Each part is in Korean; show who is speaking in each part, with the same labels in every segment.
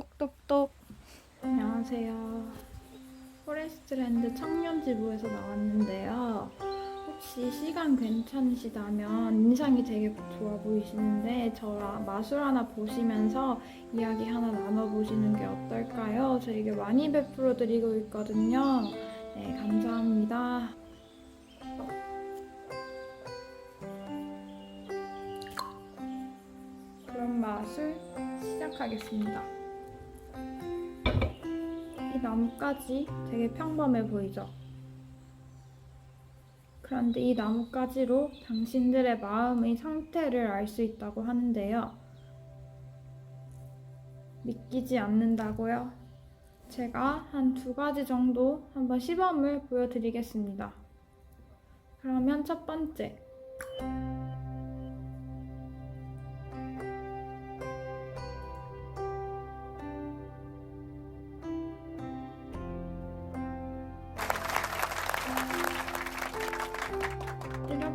Speaker 1: 똑똑똑. 안녕하세요. 포레스트랜드 청년지부에서 나왔는데요. 혹시 시간 괜찮으시다면 인상이 되게 좋아 보이시는데 저랑 마술 하나 보시면서 이야기 하나 나눠보시는 게 어떨까요? 저에게 많이 베풀어 드리고 있거든요. 네, 감사합니다. 그럼 마술 시작하겠습니다. 이 나뭇가지 되게 평범해 보이죠? 그런데 이 나뭇가지로 당신들의 마음의 상태를 알 수 있다고 하는데요. 믿기지 않는다고요? 제가 한 두 가지 정도 한번 시범을 보여드리겠습니다. 그러면 첫 번째.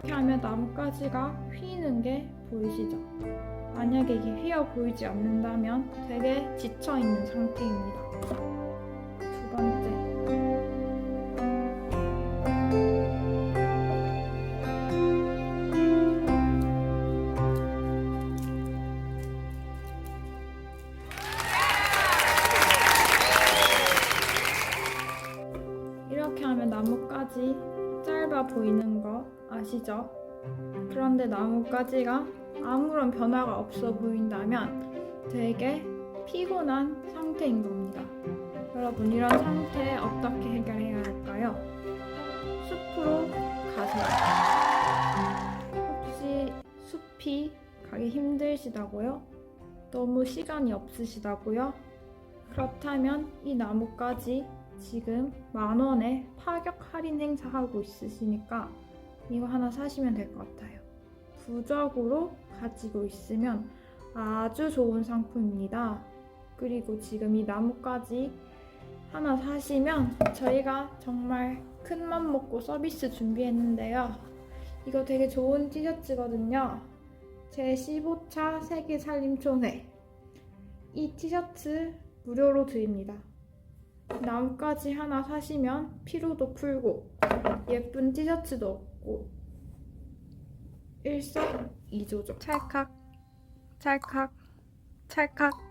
Speaker 1: 이렇게 하면 나뭇가지가 휘는 게 보이시죠? 만약에 이게 휘어 보이지 않는다면 되게 지쳐 있는 상태입니다. 두 번째. 이렇게 하면 나뭇가지 짧아 보이는 거 아시죠? 그런데 나뭇가지가 아무런 변화가 없어 보인다면 되게 피곤한 상태인 겁니다. 여러분 이런 상태 어떻게 해결해야 할까요? 숲으로 가세요. 혹시 숲이 가기 힘드시다고요? 너무 시간이 없으시다고요? 그렇다면 이 나뭇가지 지금 만 원에 파격 할인 행사 하고 있으시니까 이거 하나 사시면 될 것 같아요. 부적으로 가지고 있으면 아주 좋은 상품입니다. 그리고 지금 이 나뭇가지 하나 사시면 저희가 정말 큰 맘 먹고 서비스 준비했는데요. 이거 되게 좋은 티셔츠거든요. 제 15차 세계 살림촌회. 이 티셔츠 무료로 드립니다. 나뭇가지 하나 사시면 피로도 풀고 예쁜 티셔츠도 얻고 일석이조죠. 찰칵 찰칵 찰칵